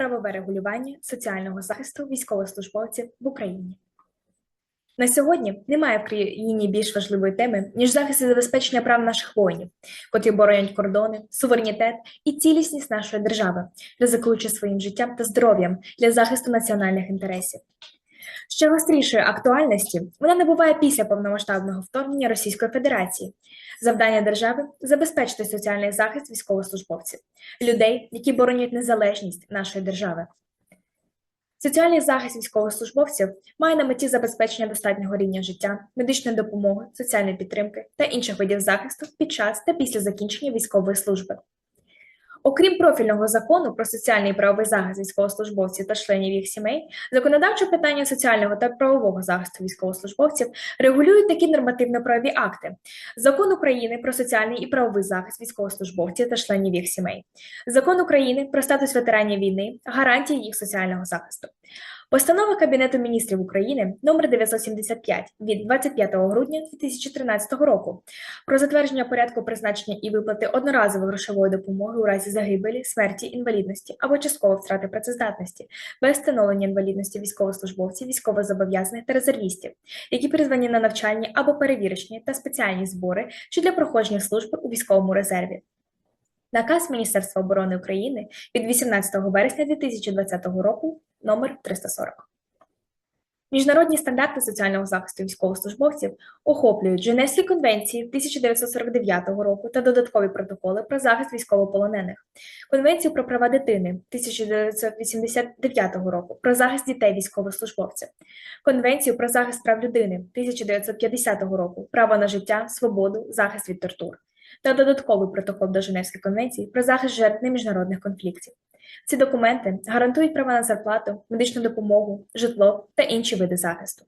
правове регулювання соціального захисту військовослужбовців в Україні. На сьогодні немає в країні більш важливої теми, ніж захист і забезпечення прав наших воїнів, котрі боронять кордони, суверенітет і цілісність нашої держави, ризикуючи своїм життям та здоров'ям для захисту національних інтересів. Ще гострішої актуальності вона набуває після повномасштабного вторгнення Російської Федерації. Завдання держави забезпечити соціальний захист військовослужбовців, людей, які боронять незалежність нашої держави. Соціальний захист військовослужбовців має на меті забезпечення достатнього рівня життя, медичної допомоги, соціальної підтримки та інших видів захисту під час та після закінчення військової служби. Окрім профільного закону про соціальний і правовий захист військовослужбовців та членів їх сімей, законодавче питання соціального та правового захисту військовослужбовців регулюють такі нормативно-правові акти: Закон України про соціальний і правовий захист військовослужбовців та членів їх сімей, Закон України про статус ветеранів війни, гарантії їх соціального захисту. Постанова Кабінету міністрів України номер 975 від 25 грудня 2013 року про затвердження порядку призначення і виплати одноразової грошової допомоги у разі загибелі, смерті, інвалідності або частково втрати працездатності без встановлення інвалідності військовослужбовців, військовозобов'язаних та резервістів, які призвані на навчальні або перевірочні та спеціальні збори чи для проходження служби у військовому резерві. Наказ Міністерства оборони України від 18 вересня 2020 року номер 340. Міжнародні стандарти соціального захисту військовослужбовців охоплюють Женевські конвенції 1949 року та додаткові протоколи про захист військовополонених, Конвенцію про права дитини 1989 року про захист дітей військовослужбовців, Конвенцію про захист прав людини 1950 року, право на життя, свободу, захист від тортур та додатковий протокол до Женевської конвенції про захист жертв міжнародних конфліктів. Ці документи гарантують права на зарплату, медичну допомогу, житло та інші види захисту.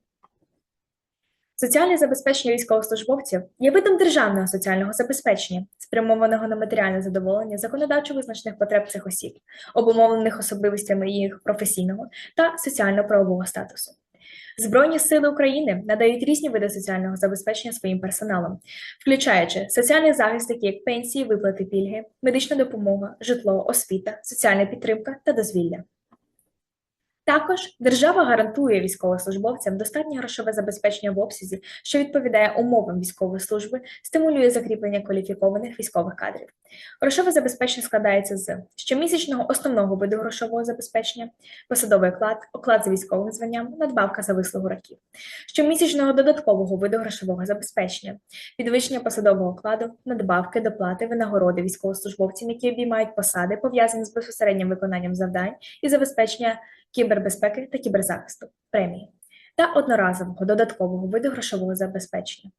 Соціальне забезпечення військовослужбовців є видом державного соціального забезпечення, спрямованого на матеріальне задоволення законодавчо визначених потреб цих осіб, обумовлених особливостями їх професійного та соціально-правового статусу. Збройні сили України надають різні види соціального забезпечення своїм персоналом, включаючи соціальний захист, такі як пенсії, виплати пільги, медична допомога, житло, освіта, соціальна підтримка та дозвілля. Також держава гарантує військовослужбовцям достатнє грошове забезпечення в обсязі, що відповідає умовам військової служби, стимулює закріплення кваліфікованих військових кадрів. Грошове забезпечення складається з щомісячного основного виду грошового забезпечення, посадовий оклад, оклад за військовим званням, надбавка за вислугу років, щомісячного додаткового виду грошового забезпечення, підвищення посадового окладу, надбавки, доплати, винагороди військовослужбовцям, які обіймають посади, пов'язані з безпосереднім виконанням завдань і забезпечення кібербезпеки та кіберзахисту премії та одноразового додаткового виду грошового забезпечення.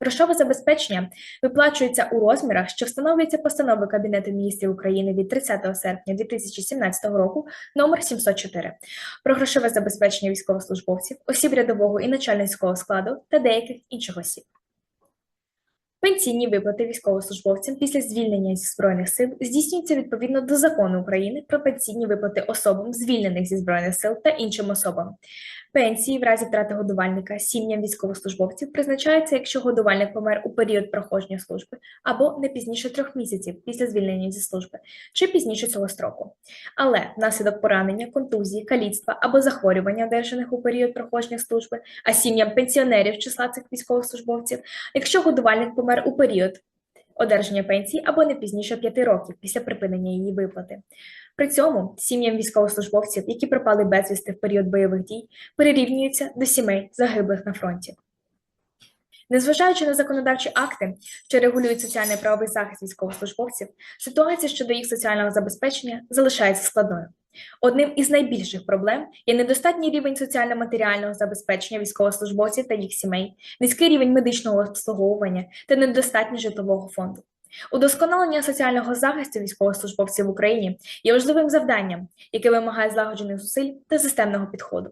Грошове забезпечення виплачується у розмірах, що встановлюється постановою Кабінету міністрів України від 30 серпня 2017 року номер 704 про грошове забезпечення військовослужбовців, осіб рядового і начальницького складу та деяких інших осіб. Пенсійні виплати військовослужбовцям після звільнення зі збройних сил здійснюються відповідно до закону України про пенсійні виплати особам, звільнених зі збройних сил та іншим особам. Пенсії в разі втрати годувальника сім'ям військовослужбовців призначаються, якщо годувальник помер у період проходження служби або не пізніше трьох місяців після звільнення зі служби, чи пізніше цього строку. Але внаслідок поранення, контузії, каліцтва або захворювання, одержаних у період проходження служби, а сім'ям пенсіонерів числа цих військовослужбовців, якщо годувальник помер у період одержання пенсії або не пізніше 5 років після припинення її виплати. При цьому сім'ям військовослужбовців, які пропали безвісти в період бойових дій, перерівнюються до сімей загиблих на фронті. Незважаючи на законодавчі акти, що регулюють соціальний правовий захист військовослужбовців, ситуація щодо їх соціального забезпечення залишається складною. Одним із найбільших проблем є недостатній рівень соціально-матеріального забезпечення військовослужбовців та їх сімей, низький рівень медичного обслуговування та недостатність житлового фонду. Удосконалення соціального захисту військовослужбовців в Україні є важливим завданням, яке вимагає злагоджених зусиль та системного підходу.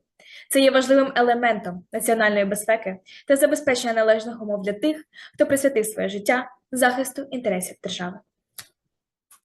Це є важливим елементом національної безпеки та забезпечення належних умов для тих, хто присвятив своє життя захисту інтересів держави.